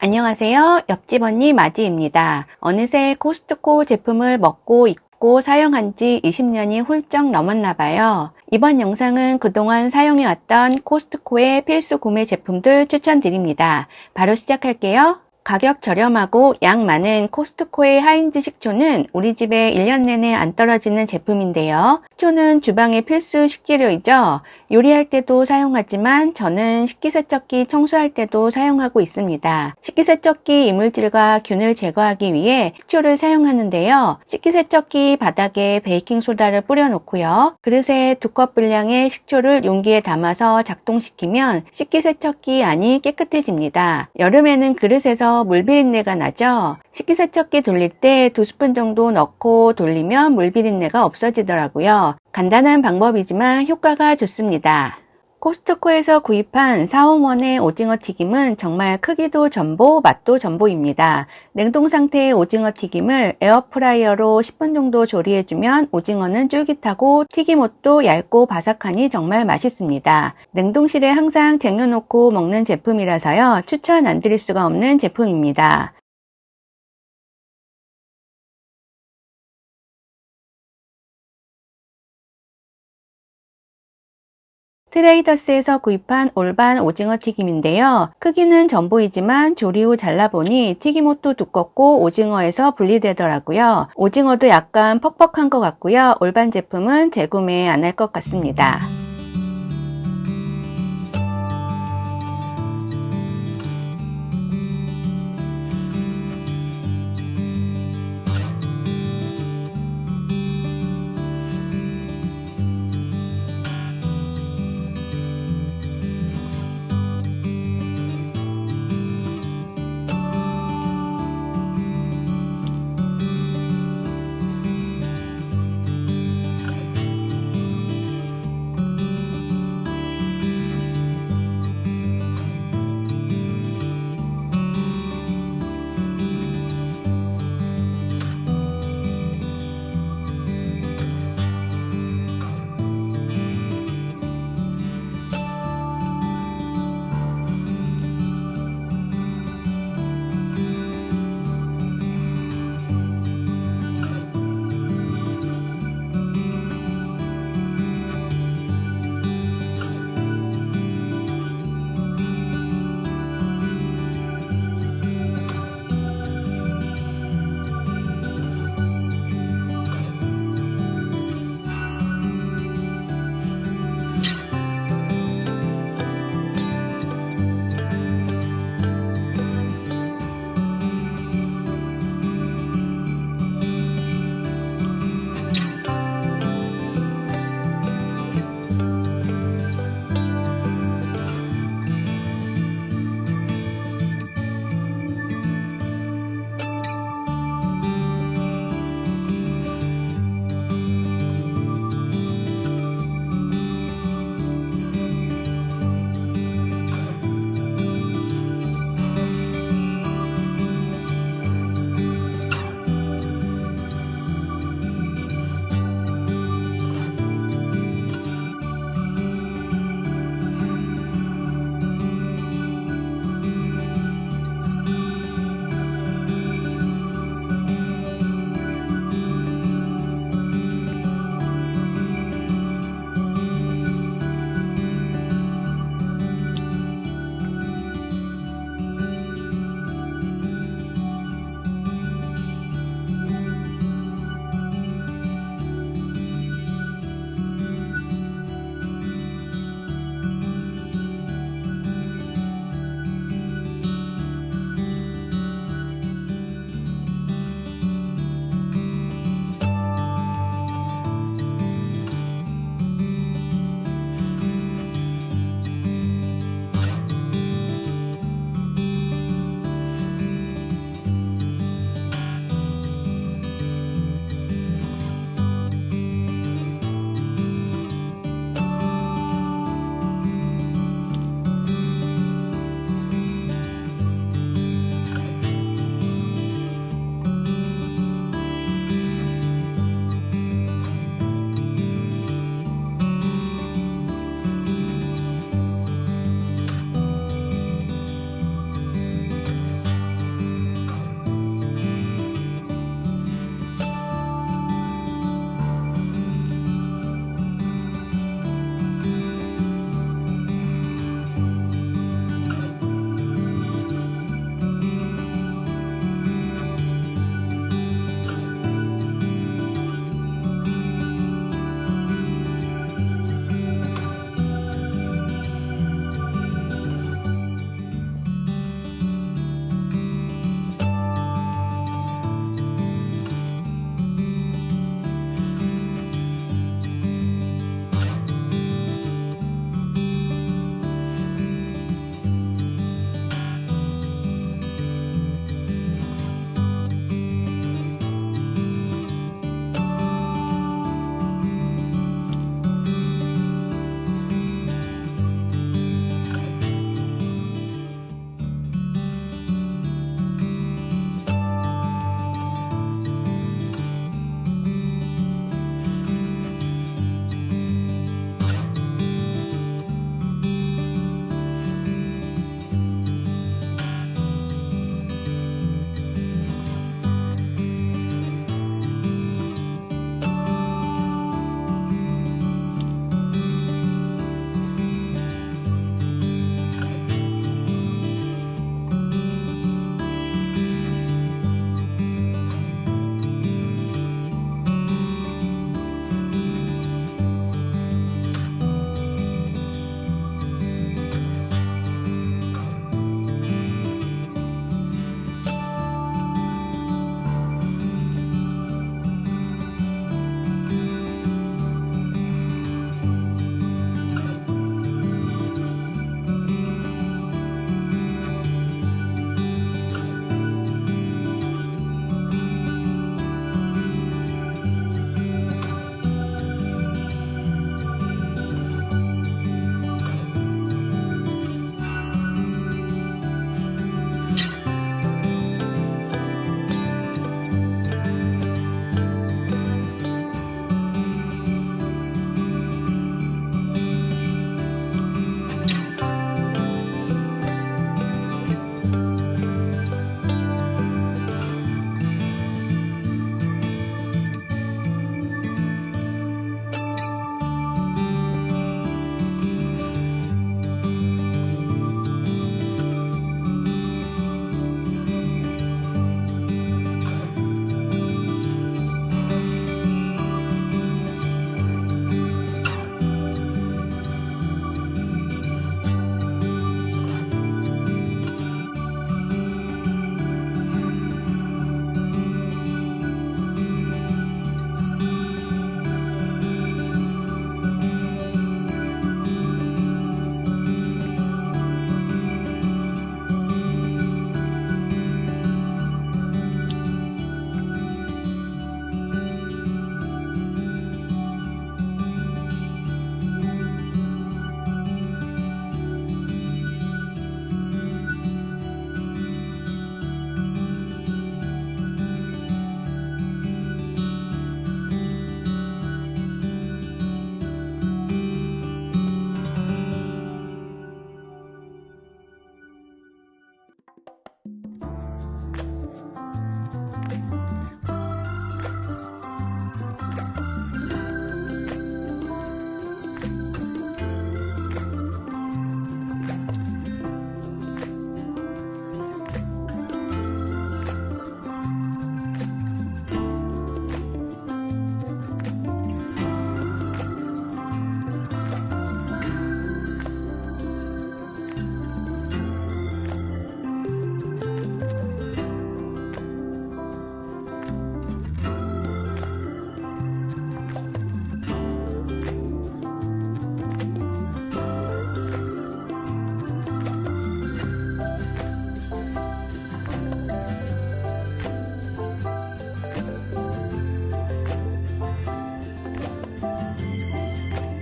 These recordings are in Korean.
안녕하세요. 옆집 언니 마지입니다. 어느새 코스트코 제품을 먹고 입고 사용한 지 20년이 훌쩍 넘었나 봐요. 이번 영상은 그동안 사용해왔던 코스트코의 필수 구매 제품들 추천드립니다. 바로 시작할게요. 가격 저렴하고 양 많은 코스트코의 하인즈 식초는 우리 집에 1년 내내 안 떨어지는 제품인데요. 식초는 주방의 필수 식재료이죠. 요리할 때도 사용하지만 저는 식기세척기 청소할 때도 사용하고 있습니다. 식기세척기 이물질과 균을 제거하기 위해 식초를 사용하는데요. 식기세척기 바닥에 베이킹소다를 뿌려놓고요. 그릇에 두 컵 분량의 식초를 용기에 담아서 작동시키면 식기세척기 안이 깨끗해집니다. 여름에는 그릇에서 물비린내가 나죠? 식기세척기 돌릴 때두 스푼 정도 넣고 돌리면 물비린내가 없어지더라고요. 간단한 방법이지만 효과가 좋습니다. 코스트코에서 구입한 사홈원의 오징어 튀김은 정말 크기도 전보, 맛도 전보입니다. 냉동 상태의 오징어 튀김을 에어프라이어로 10분 정도 조리해주면 오징어는 쫄깃하고 튀김옷도 얇고 바삭하니 정말 맛있습니다. 냉동실에 항상 쟁여놓고 먹는 제품이라서요. 추천 안 드릴 수가 없는 제품입니다. 트레이더스에서 구입한 올반 오징어 튀김인데요. 크기는 전보이지만 조리 후 잘라보니 튀김옷도 두껍고 오징어에서 분리되더라고요. 오징어도 약간 퍽퍽한 것 같고요. 올반 제품은 재구매 안 할 것 같습니다.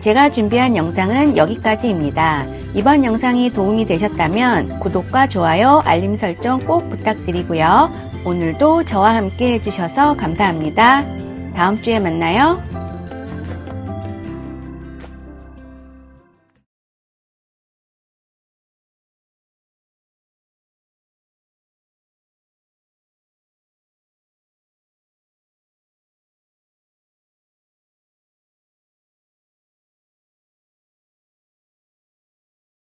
제가 준비한 영상은 여기까지입니다. 이번 영상이 도움이 되셨다면 구독과 좋아요, 알림 설정 꼭 부탁드리고요. 오늘도 저와 함께 해주셔서 감사합니다. 다음 주에 만나요.